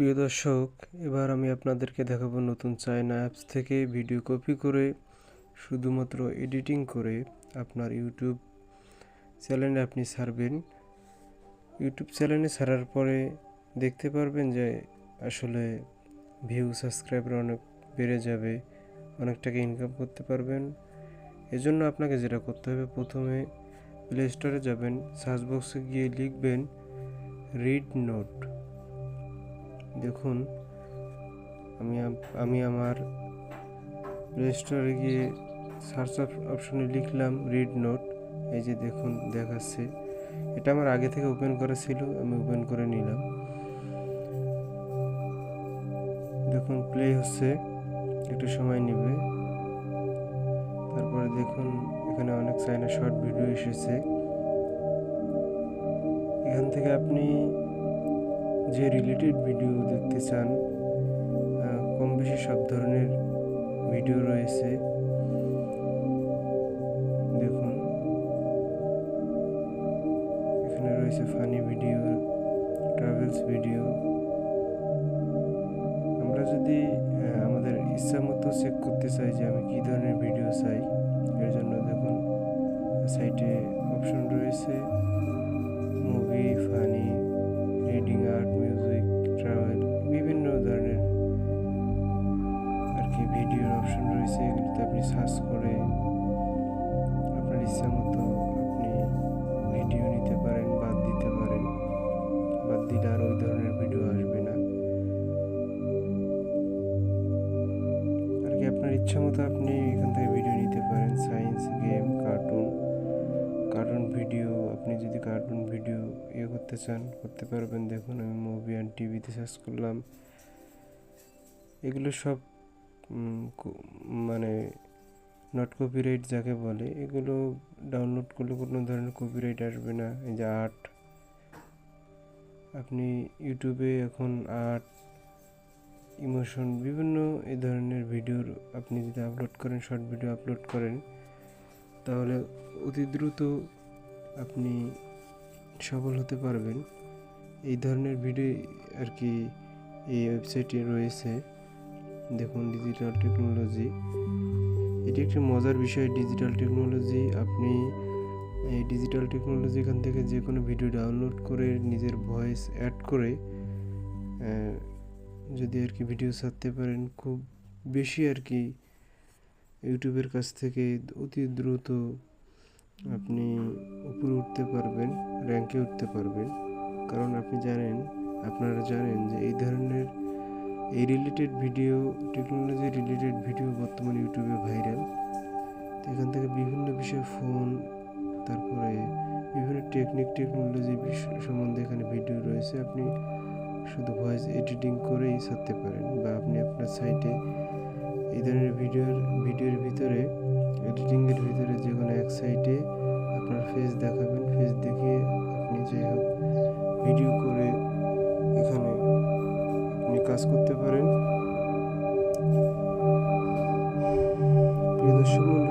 প্রিয় দর্শক, এবার আমি আপনাদেরকে দেখাবো নতুন চায়না অ্যাপস থেকে ভিডিও কপি করে, শুধুমাত্র এডিটিং করে আপনার ইউটিউব চ্যানেলে আপনি ছাড়বেন। ইউটিউব চ্যানেলে ছাড়ার পরে দেখতে পারবেন যে আসলে ভিউ সাবস্ক্রাইবার অনেক বেড়ে যাবে, অনেক টাকা ইনকাম করতে পারবেন। এজন্য আপনাকে যেটা করতে হবে, প্রথমে প্লে স্টোরে যাবেন সার্চ বক্সে গিয়ে লিখবেন রিড নোট দেখুন, আমি আমি আমার প্লে স্টোরে গিয়ে সার্চ অপশনে লিখলাম রিড নোট এই যে দেখুন, দেখাচ্ছে। এটা আমার আগে থেকে ওপেন করা ছিল, আমি ওপেন করে নিলাম। দেখুন প্লে হচ্ছে, একটু সময় নেবে। তারপরে দেখুন, এখানে অনেক চাইনা শর্ট ভিডিও এসেছে। এখান থেকে আপনি যে রিলেটেড ভিডিও দেখতে চান কম বেশি সব ধরনের ভিডিও রয়েছে। দেখুন। এখানে রয়েছে ফানি ভিডিও ট্রাভেলস ভিডিও আমরা যদি আমাদের ইচ্ছা মতো চেক করতে চাই যে আমি কী ধরনের ভিডিও চাই, এর জন্য দেখুন সাইটে অপশন রয়েছে। কার্টুন ভিডিও আপনি যদি কার্টুন ভিডিও ইয়ে করতে চান, করতে পারবেন। দেখুন, আমি মুভি অ্যান্ড টিভিতে সার্চ করলাম। এগুলো সব মানে নট কপিরাইট যাকে বলে, এগুলো ডাউনলোড করলে কোনো ধরনের কপিরাইট আসবে না। এই যে আর্ট আপনি ইউটিউবে এখন আর্ট ইমোশন বিভিন্ন এই ধরনের ভিডিওর আপনি যদি আপলোড করেন শর্ট ভিডিও আপলোড করেন তাহলে অতি দ্রুত আপনি সফল হতে পারবেন। এই ধরনের ভিডিও আর কি এই ওয়েবসাইটে রয়েছে। দেখুন ডিজিটাল টেকনোলজি এটি একটি মজার বিষয়। ডিজিটাল টেকনোলজি আপনি এই ডিজিটাল টেকনোলজি এখান থেকে যে কোনো ভিডিও ডাউনলোড করে নিজের ভয়েস অ্যাড করে যদি আর কি ভিডিও ছাড়তে পারেন, খুব বেশি আর কি ইউটিউবের কাছ থেকে অতি দ্রুত আপনি উপরে উঠতে পারবেন র্যাঙ্কে উঠতে পারবেন। কারণ আপনি জানেন, আপনারা জানেন যে এই ধরনের এই related video technology related video বর্তমানে ইউটিউবে ভাইরাল তো এখান থেকে বিভিন্ন বিষয়ে ফোন তারপরে বিভিন্ন টেকনিক টেকনোলজি সম্বন্ধে এখানে ভিডিও রয়েছে। আপনি শুধু ভয়েস এডিটিং করেই ছাড়তে পারেন বা আপনি আপনার সাইটে ধরনের ভিডিওর ভিডিওর ভিতরে এডিটিংয়ের ভিতরে যে কোনো এক সাইটে আপনার ফেস দেখাবেন। ফেস দেখিয়ে আপনি যাই হোক ভিডিও করে এখানে আপনি কাজ করতে পারেন। প্রিয় দর্শক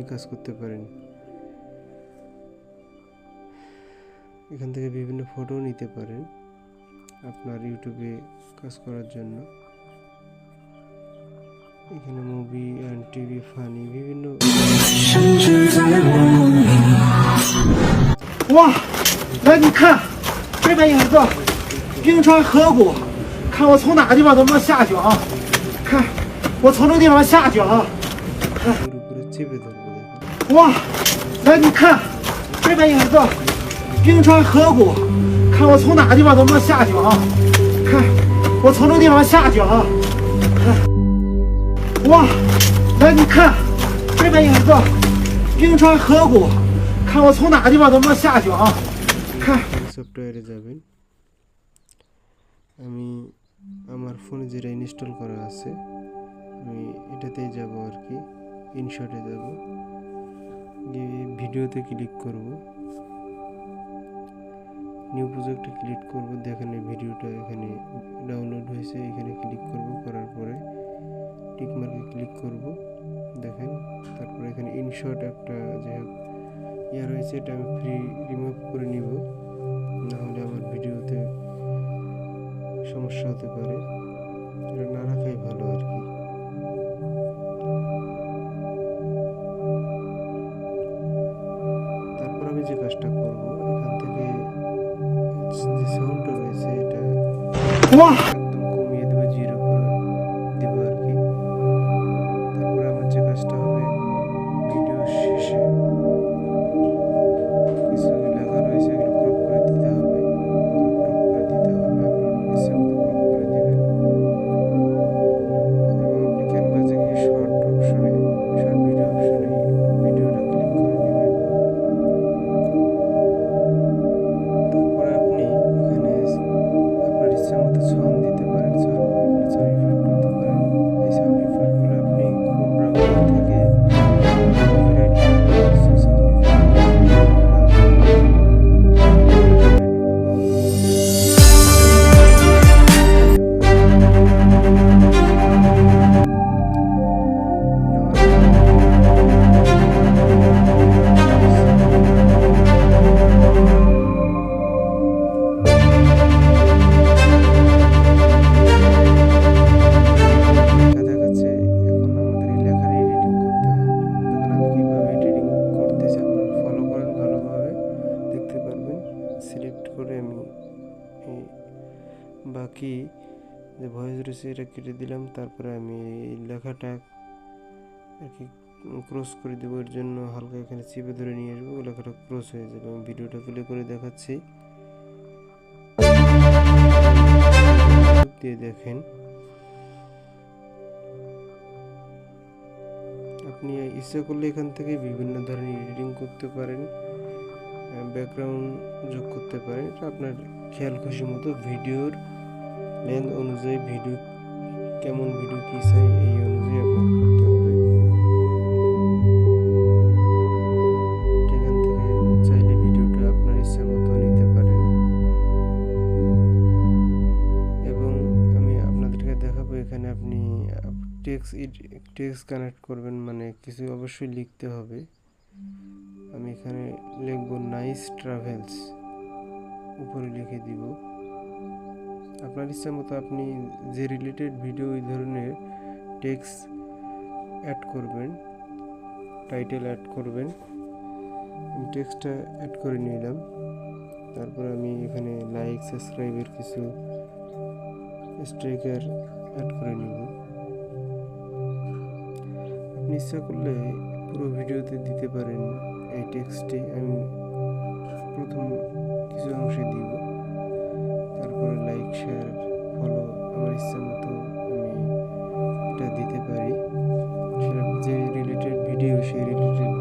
আপনি কাজ করতে পারেন এখান থেকে বিভিন্ন ফটো নিতে পারেন আপনার ইউটিউবে কাজ করার জন্য এখানে মুভি অ্যান্ড টিভি ফানি বিভিন্ন 甚至在梦里。哇，来你看，这边影子，冰川河谷，看我从哪个地方都能下去啊！看，我从这个地方下去啊！ ওর 哇，来你看，这边影子，冰川河谷，看我从哪个地方都能下去啊！看，我从这个地方下去啊！看，哇，来你看，这边影子，冰川河谷，看我从哪个地方都能下去啊！看。 সফটওয়্যারে যাবেন আমি আমার ফোনে যেটা ইনস্টল করা আছে আমি এটাতেই যাব আর কি ইনশটে যাব গিয়ে ভিডিওতে ক্লিক করব। নিউ প্রজেক্টে ক্লিক করব। দেখেন এই ভিডিওটা এখানে ডাউনলোড হয়েছে। এখানে ক্লিক করব। করার পরে টিক মার্কে ক্লিক করব। দেখেন, তারপরে এখানে ইনশর্ট একটা যে ইয়ে রয়েছে, এটা আমি ফ্রি রিমুভ করে নিব। নাহলে আমার ভিডিওতে সমস্যা হতে পারে। এটা না রাখাই ভালো আর কি। 哇！রয়েছে এটা কেটে দিলাম, তারপরে আমি এই লেখাটা আর কি ক্রস করে দেবো। এর জন্য হালকা এখানে চিপে ধরে নিয়ে আসব, লেখাটা ক্রস হয়ে যাবে। আমি ভিডিওটা প্লে করে দেখাচ্ছি। দিয়ে দেখেন, আপনি ইচ্ছা করলে এখান থেকে বিভিন্ন ধরনের এডিটিং করতে পারেন ব্যাকগ্রাউন্ড যোগ করতে পারেন। এটা আপনার খেয়াল খুশি মতো ভিডিওর লেন্থ অনুযায়ী ভিডিও কেমন ভিডিও কী চাই, এই অনুযায়ী আপনার করতে হবে। এখান থেকে চাইলে ভিডিওটা আপনার ইচ্ছা মতো নিতে পারেন। এবং আমি আপনাদেরকে দেখাবো, এখানে আপনি টেক্সট টেক্সট কানেক্ট করবেন মানে কিছু অবশ্যই লিখতে হবে। আমি এখানে লিখব নাইস ট্রাভেলস উপরে লিখে দিব। আপনার ইচ্ছা মতো আপনি যে রিলেটেড ভিডিও এই ধরনের টেক্সট অ্যাড করবেন টাইটেল অ্যাড করবেন, আমি টেক্সটটা অ্যাড করে নিলাম। তারপর আমি এখানে লাইক সাবস্ক্রাইবের কিছু স্ট্রাইকার অ্যাড করে নিব। আপনি ইচ্ছা করলে পুরো ভিডিওতে দিতে পারেন এই টেক্সটে আমি প্রথম কিছু অংশে দিব। তারপরে লাইক শেয়ার ফলো আমার ইচ্ছা মতো আমি এটা দিতে পারি। যে রিলেটেড ভিডিও সেই রিলেটেড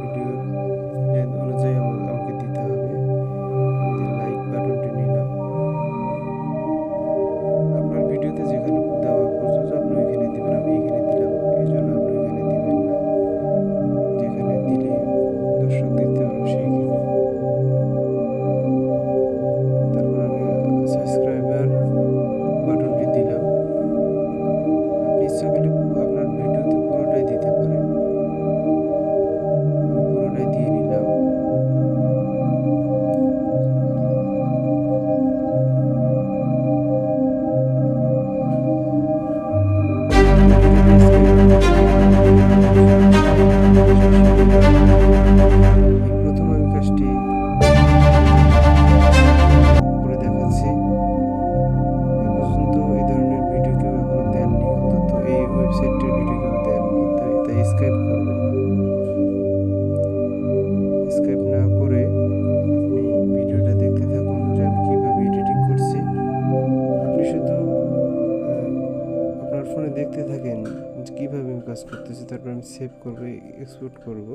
সেভ করব এক্সপোর্ট করব।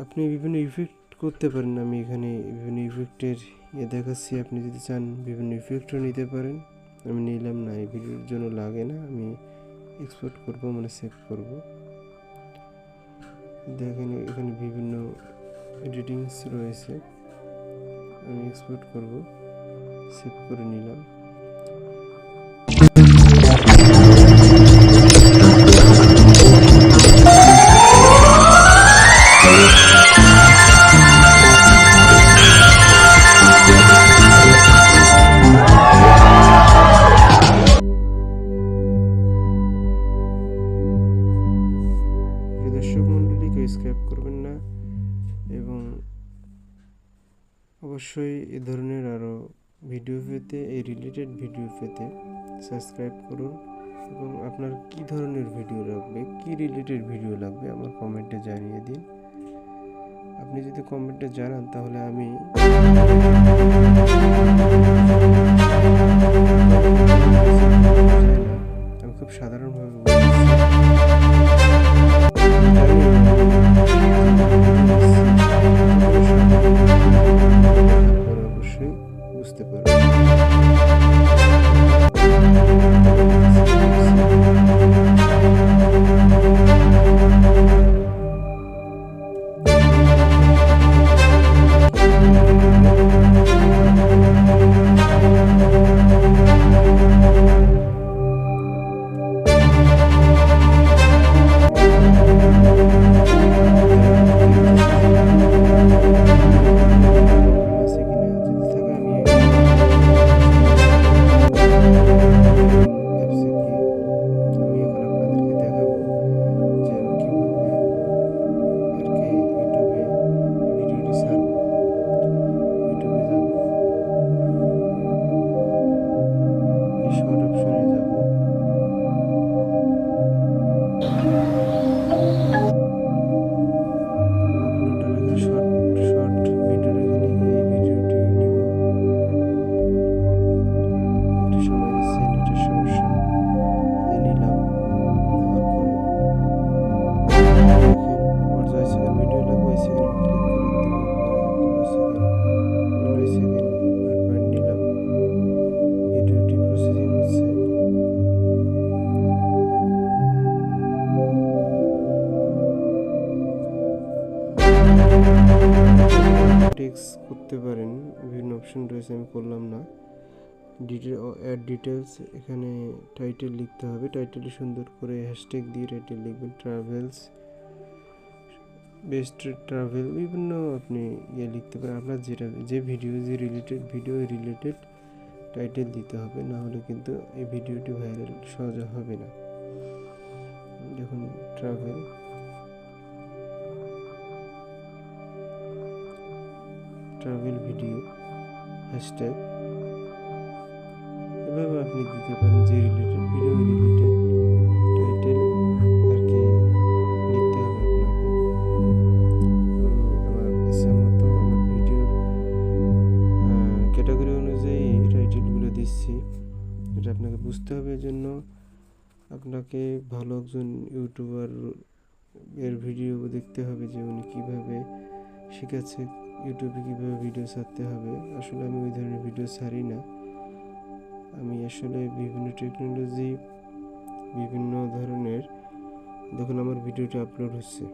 আপনি বিভিন্ন ইফেক্ট করতে পারেন, আমি এখানে বিভিন্ন ইফেক্টের ইয়ে দেখাচ্ছি। আপনি যদি চান বিভিন্ন ইফেক্টও নিতে পারেন। আমি নিলাম না, এই ভিডিওর জন্য লাগে না। আমি এক্সপোর্ট করব মানে সেভ করব। দেখেন এখানে বিভিন্ন এডিটিংস রয়েছে। আমি এক্সপোর্ট করব সেভ করে নিলাম। মণ্ডলী কেউ স্ক্রাইব করবেন না এবং অবশ্যই এ ধরনের আরও ভিডিও পেতে এই রিলেটেড ভিডিও পেতে সাবস্ক্রাইব করুন এবং আপনার কি ধরনের ভিডিও লাগবে, কি রিলেটেড ভিডিও লাগবে আমার কমেন্টে জানিয়ে দিন। আপনি যদি কমেন্টে জানান তাহলে আমি আমি খুব সাধারণভাবে টেক্স করতে পারেন, বিভিন্ন অপশন রয়েছে, আমি করলাম না। ডিটেল অ্যাড ডিটেলস এখানে টাইটেল লিখতে হবে টাইটেলে সুন্দর করে হ্যাশট্যাগ দিয়ে টাইটেল লিখবেন ট্রাভেলস বেস্ট ট্রাভেল বিভিন্ন আপনি ইয়ে লিখতে পারেন, আপনার যেটা, যে ভিডিও যে রিলেটেড ভিডিও রিলেটেড টাইটেল দিতে হবে, না হলে কিন্তু এই ভিডিওটি ভাইরাল সহজে হবে না। দেখুন ট্রাভেল ট্রাভেল ভিডিও হ্যাশট্যাগ এভাবে আপনি দিতে পারেন যে রিলেটেড ভিডিও রিলেটেড আর কি হবে আপনাকে। আমার ইচ্ছা মতো ভিডিওর ক্যাটাগরি অনুযায়ী দিচ্ছি। এটা আপনাকে বুঝতে হবে এজন্য আপনাকে ভালো একজন ইউটিউবার এর ভিডিও দেখতে হবে যে উনি কীভাবে শিখাচ্ছে ইউটিউবে কীভাবে ভিডিও ছাড়তে হবে? আসলে আমি ওই ধরনের ভিডিও ছাড়ি না। আমি আসলে বিভিন্ন টেকনোলজি বিভিন্ন ধরনের, দেখুন আমার ভিডিওটা আপলোড হচ্ছে।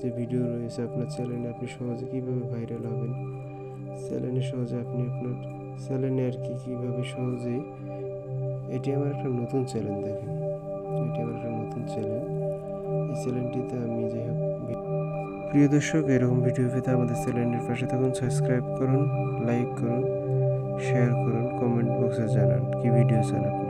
যে ভিডিও রয়েছে আপনার চ্যানেলে আপনি সহজে কীভাবে ভাইরাল হবেন? চ্যানেলে সহজে আপনি আপনার চ্যানেলে আর কি কীভাবে সহজেই, এটি আমার একটা নতুন চ্যানেল দেখেন। এটি আমার একটা নতুন চ্যানেল। এই চ্যানেলটিতে আমি হোক প্রিয় দর্শক, এরকম ভিডিও পেতে আমাদের চ্যানেলের পাশে থাকুন, সাবস্ক্রাইব করুন, লাইক করুন, শেয়ার করুন, কমেন্ট বক্সে জানান কি ভিডিও চান আপনি।